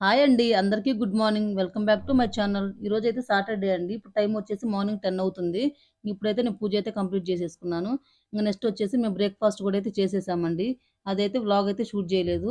Hi అండి. అందరికీ good morning. Welcome back to my channel. ఈరోజైతే సాటర్‌డే అండి. ఇప్పుడు టైం వచ్చేసి మార్నింగ్ 10 అవుతుంది. ఇప్పుడైతే నేను పూజ అయితే కంప్లీట్ చేసేసుకున్నాను. ఇంకా నెక్స్ట్ వచ్చేసి మేము బ్రేక్‌ఫాస్ట్ కూడా అయితే చేసేసామండి. అదైతే వ్లాగ్ అయితే షూట్ చేయలేదు.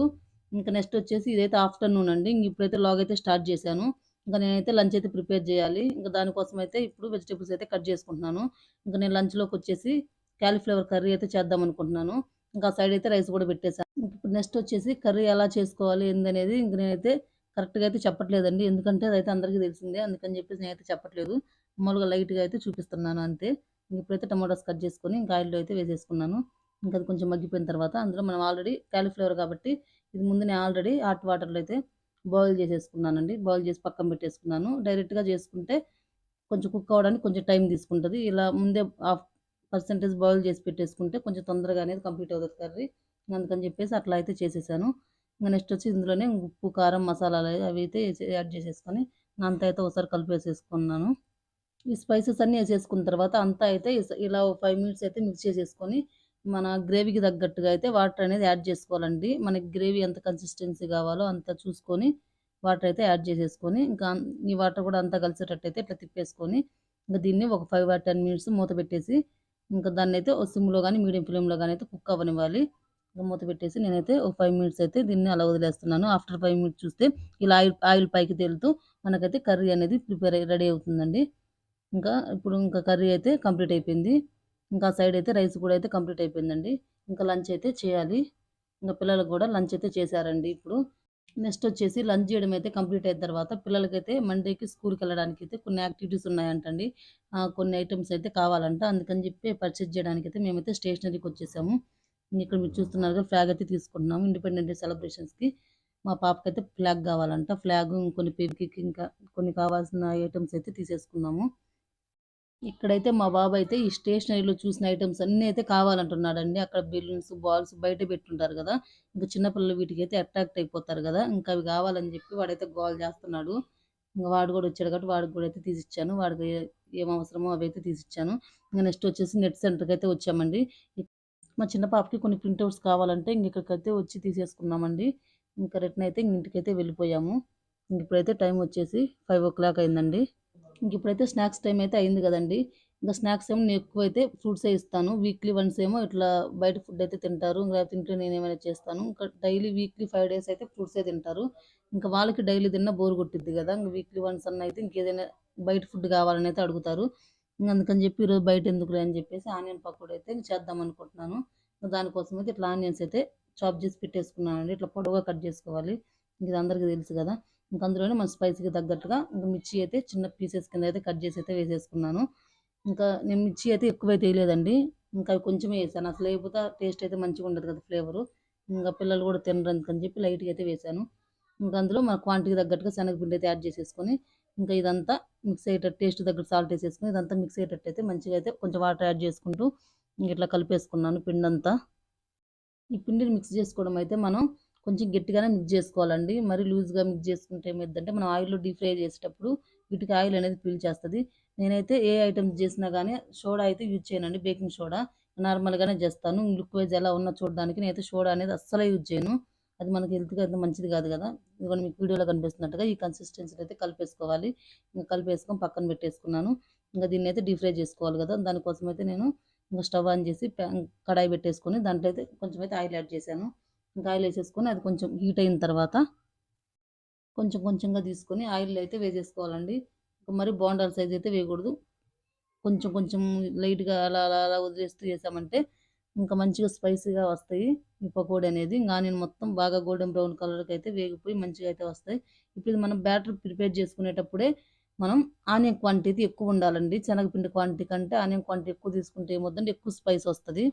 ఇంకా నెక్స్ట్ వచ్చేసి ఇదైతే ఆఫ్టర్‌నూన్ అండి. ఇప్పుడైతే వ్లాగ్ అయితే స్టార్ట్ చేశాను. ఇంకా నేనైతే లంచ్ అయితే ప్రిపేర్ చేయాలి. ఇంకా దానికోసం అయితే ఇప్పుడు వెజిటేబుల్స్ అయితే కట్ చేసుకుంటున్నాను. ఇంకా నేను లంచ్‌లోకి వచ్చేసి క్యాలీఫ్లవర్ కర్రీ అయితే చేద్దాం అనుకుంటున్నాను. ఇంకా సైడ్ అయితే రైస్ కూడా పెట్టేశాను ఇప్పుడు నెక్స్ట్ వచ్చేసి కర్రీ ఎలా చేసుకోవాలి ఏందనేది ఇంక నేనైతే కరెక్ట్‌గా అయితే చెప్పట్లేదండి. ఎందుకంటే అదైతే అందరికీ తెలిసిందే. అందుకని చెప్పేసి నేనైతే చెప్పట్లేదు. మామూలుగా లైట్‌గా అయితే చూపిస్తున్నాను అంతే. ఇప్పుడైతే టమాటోస్ కట్ చేసుకొని ఇంకా ఆయిల్‌లో అయితే వేసేసుకున్నాను. ఇంకా అది కొంచెం మగ్గిపోయిన తర్వాత అందులో మనం ఆల్రెడీ కాలీఫ్లవర్ కాబట్టి ఇది ముందు నేను ఆల్రెడీ హాట్ వాటర్‌లో అయితే బాయిల్ చేసేసుకున్నానండి. బాయిల్ చేసి పక్కన పెట్టేసుకున్నాను. డైరెక్ట్‌గా చేసుకుంటే కొంచెం కుక్ అవ్వడానికి కొంచెం టైం తీసుకుంటుంది ఇలా ముందే హాఫ్ పర్సెంటేజ్ బాయిల్ చేసి పెట్టేసుకుంటే కొంచెం తొందరగా అనేది కంప్లీట్ అవుతుంది కర్రీ. అందుకని చెప్పేసి అట్లా అయితే చేసేసాను. నెక్స్ట్ వచ్చి ఇందులోనే ఉప్పు, కారం, మసాలాలు అవి అయితే యాడ్ చేసేసుకొని అంతా అయితే ఒకసారి కలిపేసేసుకున్నాను. ఈ స్పైసెస్ అన్నీ వేసేసుకున్న తర్వాత అంతా అయితే ఇలా ఫైవ్ మినిట్స్ అయితే మిక్స్ చేసేసుకొని మన గ్రేవీకి తగ్గట్టుగా అయితే వాటర్ అనేది యాడ్ చేసుకోవాలండి. మనకి గ్రేవీ ఎంత కన్సిస్టెన్సీ కావాలో అంత చూసుకొని వాటర్ అయితే యాడ్ చేసేసుకొని ఇంకా ఈ వాటర్ కూడా అంతా కలిసేటట్టు అయితే ఇట్లా తిప్పేసుకొని ఇంకా దీన్ని ఒక ఫైవ్ ఆర్ 10 మినిట్స్ మూత పెట్టేసి ఇంకా దాన్నైతే సిమ్‌లో కానీ మీడియం ఫ్లేమ్‌లో కానీ అయితే కుక్ అవ్వనివ్వాలి. మూత పెట్టేసి నేనైతే ఒక ఫైవ్ మినిట్స్ అయితే దీన్ని అలా వదిలేస్తున్నాను. ఆఫ్టర్ ఫైవ్ మినిట్స్ చూస్తే ఇలా ఆయిల్ ఆయిల్ పైకి తేలుతూ మనకైతే కర్రీ అనేది ప్రిపేర్ రెడీ అవుతుందండి. ఇంకా ఇప్పుడు ఇంకా కర్రీ అయితే కంప్లీట్ అయిపోయింది. ఇంకా సైడ్ అయితే రైస్ కూడా అయితే కంప్లీట్ అయిపోయిందండి. ఇంకా లంచ్ అయితే చేయాలి. ఇంకా పిల్లలకు కూడా లంచ్ అయితే చేశారండి ఇప్పుడు. నెక్స్ట్ వచ్చేసి లంచ్ చేయడం అయితే కంప్లీట్ అయిన తర్వాత పిల్లలకైతే మండేకి స్కూల్‌కెళ్ళడానికి అయితే కొన్ని యాక్టివిటీస్ ఉన్నాయంటండి. కొన్ని ఐటమ్స్ అయితే కావాలంట. అందుకని చెప్పి పర్చేజ్ అయితే మేమైతే స్టేషనరీకి వచ్చేసాము. ఇక్కడ మీరు చూస్తున్నారు ఫ్లాగ్ అయితే తీసుకుంటున్నాము. ఇండిపెండెంట్ డే సెలబ్రేషన్స్‌కి మా పాపకైతే ఫ్లాగ్ కావాలంట. ఫ్లాగ్ కొన్ని ఫెవిక్విక్ ఇంకా కొన్ని కావాల్సిన ఐటమ్స్ అయితే తీసేసుకున్నాము. ఇక్కడైతే మా బాబు అయితే ఈ స్టేషనరీలో చూసిన ఐటమ్స్ అన్నీ అయితే కావాలంటున్నాడండి. అక్కడ బెలూన్స్, బాల్స్ బయట పెట్టుంటారు కదా ఇంకా చిన్న పిల్లలు అయితే అట్రాక్ట్ అయిపోతారు కదా ఇంకా అవి కావాలని చెప్పి వాడైతే గోల్ చేస్తున్నాడు. ఇంకా వాడు కూడా వచ్చాడు కాబట్టి వాడికి కూడా అయితే తీసిచ్చాను. వాడికి ఏం అవసరమో అవి అయితే తీసిచ్చాను. ఇంకా నెక్స్ట్ వచ్చేసి నెట్ సెంటర్‌కైతే వచ్చామండి. మా చిన్న పాపకి కొన్ని ప్రింటౌట్స్ కావాలంటే ఇంక ఇక్కడికైతే వచ్చి తీసేసుకున్నామండి. ఇంకా రిటర్న్ అయితే ఇంటికైతే వెళ్ళిపోయాము. ఇంక ఇప్పుడైతే టైం వచ్చేసి 5:00 అయిందండి. ఇంక ఇప్పుడైతే స్నాక్స్ టైం అయితే అయింది కదండి ఇంకా స్నాక్స్ ఏమో నేను ఎక్కువైతే ఫ్రూట్సే ఇస్తాను. వీక్లీ వన్స్ ఏమో ఇట్లా బయట ఫుడ్ అయితే తింటారు. లేకపోతే ఇంట్లో ఏమైనా చేస్తాను. ఇంకా డైలీ వీక్లీ ఫైవ్ డేస్ అయితే ఫ్రూట్సే తింటారు. ఇంకా వాళ్ళకి డైలీ తిన్నా బోర్ కొట్టిద్ది కదా ఇంకా వీక్లీ వన్స్ అన్న అయితే ఇంకేదైనా బయట ఫుడ్ కావాలని అయితే అడుగుతారు. ఇంకా అందుకని చెప్పి ఈరోజు బయట ఎందుకులే అని చెప్పేసి ఆనియన్ పకోడీ అయితే చేద్దాం అనుకుంటున్నాను. దానికోసం అయితే ఇట్లా ఆనియన్స్ అయితే చాప్ చేసి పెట్టేసుకున్నాను అండి ఇట్లా పొడవుగా కట్ చేసుకోవాలి. ఇది అందరికీ తెలుసు కదా! ఇంక అందులోనే మన స్పైసీకి తగ్గట్టుగా ఇంకా మిర్చి అయితే చిన్న పీసెస్ కింద అయితే కట్ చేసి అయితే వేసేసుకున్నాను. ఇంకా నేను మిర్చి అయితే ఎక్కువైతే వేయలేదండి. ఇంకా అవి కొంచెమే వేసాను. అసలు లేకపోతే టేస్ట్ అయితే మంచిగా ఉండదు కదా ఫ్లేవరు. ఇంకా పిల్లలు కూడా తినరు అందుకని చెప్పి లైట్‌గా అయితే వేసాను. ఇంకా అందులో మన క్వాంటిటీకి తగ్గట్టుగా శనగపిండి అయితే యాడ్ చేసేసుకొని ఇంకా ఇదంతా మిక్స్ అయ్యేటట్టు టేస్ట్ దగ్గర సాల్ట్ వేసేసుకుని ఇదంతా మిక్స్ అయ్యేటట్టు అయితే మంచిగా అయితే కొంచెం వాటర్ యాడ్ చేసుకుంటూ ఇట్లా కలిపేసుకున్నాను పిండంతా. ఈ పిండిని మిక్స్ చేసుకోవడం అయితే మనం కొంచెం గట్టిగానే మిక్స్ చేసుకోవాలండి. మరి లూజ్‌గా మిక్స్ చేసుకుంటే ఏమైందంటే మనం ఆయిల్‌లో డీప్ ఫ్రై చేసేటప్పుడు వీటికి ఆయిల్ అనేది పీల్చేస్తుంది నేనైతే ఏ ఐటెమ్స్ చేసినా కానీ సోడా అయితే యూజ్ చేయనండి. బేకింగ్ సోడా నార్మల్‌గానే చేస్తాను. లుక్ వైస్ ఎలా ఉన్నా చూడడానికి నేనైతే సోడా అనేది అస్సలే యూజ్ చేయను. అది మనకి హెల్త్‌కి అయితే మంచిది కాదు కదా! ఇదిగోండి మీకు వీడియోలో కనిపిస్తున్నట్టుగా ఈ కన్సిస్టెన్సీలో అయితే కలిపేసుకోవాలి. ఇంకా కలిపేసుకొని పక్కన పెట్టేసుకున్నాను. ఇంకా దీన్ని అయితే డీప్ ఫ్రై చేసుకోవాలి కదా! దానికోసం అయితే నేను ఇంకా స్టవ్ ఆన్ చేసి కడాయి పెట్టేసుకొని దాంట్లో అయితే కొంచెం అయితే ఆయిల్ యాడ్ చేశాను. ఇంకా ఆయిల్ వేసేసుకొని అది కొంచెం హీట్ అయిన తర్వాత కొంచెం కొంచెంగా తీసుకొని ఆయిల్ అయితే వేసేసుకోవాలండి. మరి బాండాల సైజ్ అయితే వేయకూడదు. కొంచెం కొంచెం లైట్‌గా అలా అలా అలా వదిలేస్తూ చేసామంటే ఇంకా మంచిగా స్పైసీగా వస్తాయి. ఈ పకోడీ అనేది. ఇంకా ఆనియన్ మొత్తం బాగా గోల్డెన్ బ్రౌన్ కలర్‌కి అయితే వేగిపోయి మంచిగా అయితే వస్తాయి. ఇప్పుడు ఇది మనం బ్యాటర్ ప్రిపేర్ చేసుకునేటప్పుడే మనం ఆనియన్ క్వాంటిటీ ఎక్కువ ఉండాలండి. శనగపిండి క్వాంటిటీ కంటే ఆనియన్ క్వాంటిటీ ఎక్కువ తీసుకుంటే ఏమొద్దండి ఎక్కువ స్పైస్ వస్తుంది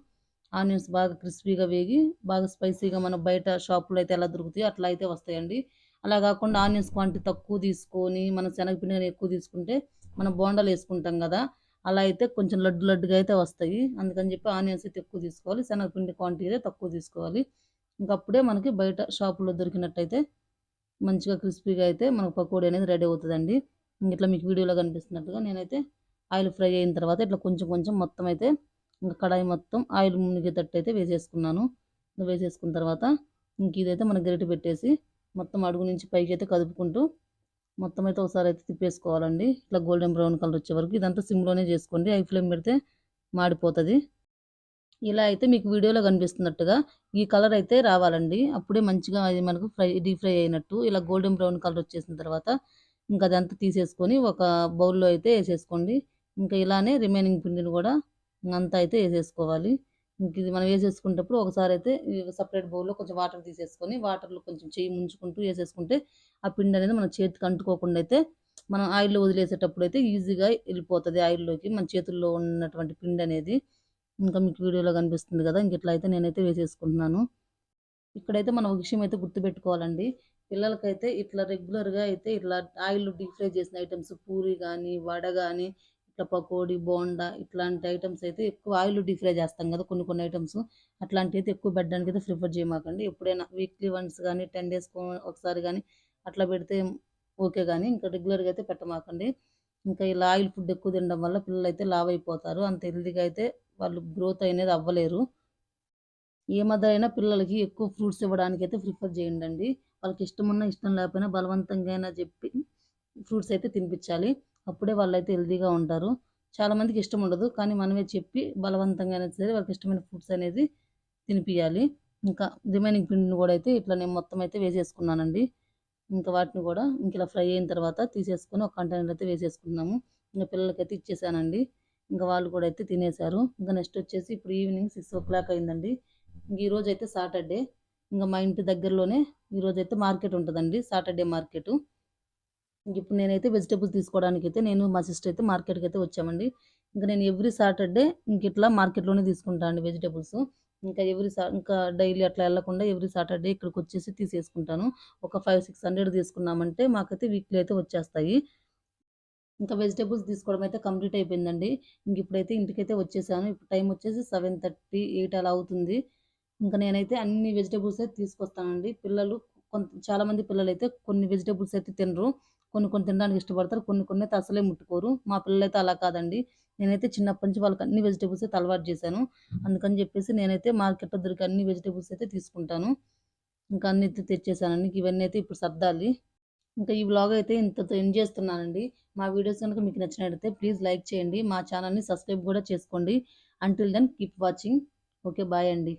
ఆనియన్స్ బాగా క్రిస్పీగా వేగి బాగా స్పైసీగా మనం బయట షాపులో అయితే ఎలా దొరుకుతాయో అట్లా అయితే వస్తాయండి. అలా కాకుండా ఆనియన్స్ క్వాంటిటీ తక్కువ తీసుకొని మనం శనగపిండి గాని ఎక్కువ తీసుకుంటే మనం బోండాలు వేసుకుంటాం కదా! అలా అయితే కొంచెం లడ్డు లడ్డుగా అయితే వస్తాయి. అందుకని చెప్పి ఆనియన్స్ అయితే ఎక్కువ తీసుకోవాలి. శనగపిండి క్వాంటిటీ అయితే తక్కువ తీసుకోవాలి. ఇంక అప్పుడే మనకి బయట షాపులో దొరికినట్టయితే మంచిగా క్రిస్పీగా అయితే మనకు పకోడీ అనేది రెడీ అవుతుందండి ఇట్లా మీకు వీడియోలో కనిపిస్తున్నట్టుగా నేనైతే ఆయిల్ ఫ్రై అయిన తర్వాత ఇట్లా కొంచెం కొంచెం మొత్తం అయితే ఇంకా కడాయి మొత్తం ఆయిల్ మునిగేటట్టు అయితే వేసేసుకున్నాను. వేసేసుకున్న తర్వాత ఇంక ఇదైతే మన గరిటె పెట్టేసి మొత్తం అడుగు నుంచి పైకి అయితే కదుపుకుంటూ మొత్తం అయితే ఒకసారి అయితే తిప్పేసుకోవాలండి. ఇట్లా గోల్డెన్ బ్రౌన్ కలర్ వచ్చే వరకు ఇదంతా సిమ్లోనే చేసుకోండి. ఐ ఫ్లేమ్ పెడితే మాడిపోతుంది. ఇలా అయితే మీకు వీడియోలో కనిపిస్తున్నట్టుగా ఈ కలర్ అయితే రావాలండి. అప్పుడే మంచిగా అది మనకు ఫ్రై డీప్ ఫ్రై అయినట్టు ఇలా గోల్డెన్ బ్రౌన్ కలర్ వచ్చేసిన తర్వాత ఇంకా అదంతా తీసేసుకొని ఒక బౌల్లో అయితే వేసేసుకోండి. ఇంకా ఇలానే రిమైనింగ్ పిండిని కూడా అంతా అయితే వేసేసుకోవాలి. ఇది మనం వేసేసుకునేటప్పుడు ఒకసారి అయితే సపరేట్ బౌల్లో కొంచెం వాటర్ తీసేసుకొని వాటర్లో కొంచెం చేయి ముంచుకుంటూ వేసేసుకుంటే ఆ పిండి అనేది మన చేతికి అంటుకోకుండా అయితే మనం ఆయిల్లో వదిలేసేటప్పుడు అయితే ఈజీగా వెళ్ళిపోతుంది ఆయిల్లోకి. మన చేతుల్లో ఉన్నటువంటి పిండి అనేది ఇంకా మీకు వీడియోలో కనిపిస్తుంది కదా ఇంక ఇట్లా అయితే నేనైతే వేసేసుకుంటున్నాను. ఇక్కడైతే మనం ఒక విషయం అయితే గుర్తుపెట్టుకోవాలండి. పిల్లలకైతే ఇట్లా రెగ్యులర్గా అయితే ఇట్లా ఆయిల్ డీప్ ఫ్రై చేసిన ఐటమ్స్ పూరి కానీ వడ కానీ ఇట్లా పకోడీ బోండా ఇట్లాంటి ఐటమ్స్ అయితే ఎక్కువ ఆయిల్ డీప్ ఫ్రై చేస్తాం కదా కొన్ని కొన్ని ఐటమ్స్. అట్లాంటివి అయితే ఎక్కువ పెట్టడానికి అయితే ప్రిఫర్ చేయమాకండి. ఎప్పుడైనా వీక్లీ వన్స్ కానీ టెన్ డేస్ ఒకసారి కానీ అట్లా పెడితే ఓకే కానీ ఇంకా రెగ్యులర్గా అయితే పెట్టమాకండి. ఇంకా ఇలా ఆయిల్ ఫుడ్ ఎక్కువ తినడం వల్ల పిల్లలు అయితే లావ్ అయిపోతారు అంత హెల్దీగా అయితే వాళ్ళు గ్రోత్ అనేది అవ్వలేరు. ఏ మదర్ అయినా పిల్లలకి ఎక్కువ ఫ్రూట్స్ ఇవ్వడానికి అయితే ప్రిఫర్ చేయండి వాళ్ళకి ఇష్టం ఉన్నా ఇష్టం లేకపోయినా బలవంతంగా అయినా చెప్పి ఫ్రూట్స్ అయితే తినిపించాలి. అప్పుడే వాళ్ళు అయితే హెల్దీగా ఉంటారు చాలామందికి ఇష్టం ఉండదు. కానీ మనమే చెప్పి బలవంతంగా అయినా సరే వాళ్ళకి ఇష్టమైన ఫుడ్స్ అనేది తినిపించాలి ఇంకా రిమైనింగ్ పిండిని కూడా అయితే ఇట్లా నేను మొత్తం అయితే వేసేసుకున్నానండి. ఇంకా వాటిని కూడా ఇంక ఇలా ఫ్రై అయిన తర్వాత తీసేసుకొని ఒక కంటైనర్ అయితే వేసేసుకున్నాము. ఇంకా పిల్లలకైతే ఇచ్చేసానండి. ఇంకా వాళ్ళు కూడా అయితే తినేశారు ఇంకా నెక్స్ట్ వచ్చేసి ఇప్పుడు ఈవినింగ్ సిక్స్ ఓ క్లాక్ అయిందండి. ఇంక ఈరోజు అయితే సాటర్డే. ఇంకా మా ఇంటి దగ్గరలోనే ఈరోజు అయితే మార్కెట్ ఉంటుందండి. Saturday market. ఇప్పుడు నేనైతే వెజిటేబుల్స్ తీసుకోవడానికి అయితే నేను మా సిస్టర్ అయితే మార్కెట్కి అయితే వచ్చామండి. ఇంకా నేను ఎవ్రీ సాటర్డే ఇంక ఇట్లా మార్కెట్లోనే తీసుకుంటాను అండి వెజిటేబుల్స్. ఇంకా ఎవ్రీ సా ఇంకా డైలీ అట్లా వెళ్ళకుండా ఎవ్రీ సాటర్డే ఇక్కడికి వచ్చేసి తీసేసుకుంటాను. ఒక ఫైవ్ సిక్స్ హండ్రెడ్ తీసుకున్నామంటే మాకైతే వీక్లీ అయితే వచ్చేస్తాయి. ఇంకా వెజిటేబుల్స్ తీసుకోవడం అయితే కంప్లీట్ అయిపోయిందండి. ఇంక ఇప్పుడైతే ఇంటికైతే వచ్చేసాను. ఇప్పుడు టైం వచ్చేసి సెవెన్ థర్టీ ఎయిట్ అలా అవుతుంది. ఇంకా నేనైతే అన్ని వెజిటేబుల్స్ అయితే తీసుకొస్తానండి. పిల్లలు కొంత చాలామంది పిల్లలు అయితే కొన్ని వెజిటేబుల్స్ అయితే తినరు. కొన్ని కొన్ని తినడానికి ఇష్టపడతారు కొన్ని కొన్ని అయితే అసలే ముట్టుకోరు. మా పిల్లలైతే అలా కాదండి. నేనైతే చిన్నప్పటి నుంచి వాళ్ళకి అన్ని వెజిటేబుల్స్ అయితే అలవాటు చేశాను. అందుకని చెప్పేసి నేనైతే మార్కెట్లో దొరికే అన్ని వెజిటేబుల్స్ అయితే తీసుకుంటాను. ఇంకా అన్ని అయితే తెచ్చేసానండి. ఇవన్నీ అయితే ఇప్పుడు సర్దాలి. ఇంకా ఈ బ్లాగ్ అయితే ఇంతతో ఎండ్ చేస్తున్నానండి. మా వీడియోస్ కనుక మీకు నచ్చినట్లయితే ప్లీజ్ లైక్ చేయండి. మా ఛానల్ని సబ్స్క్రైబ్ కూడా చేసుకోండి. Until then keep watching okay bye అండి.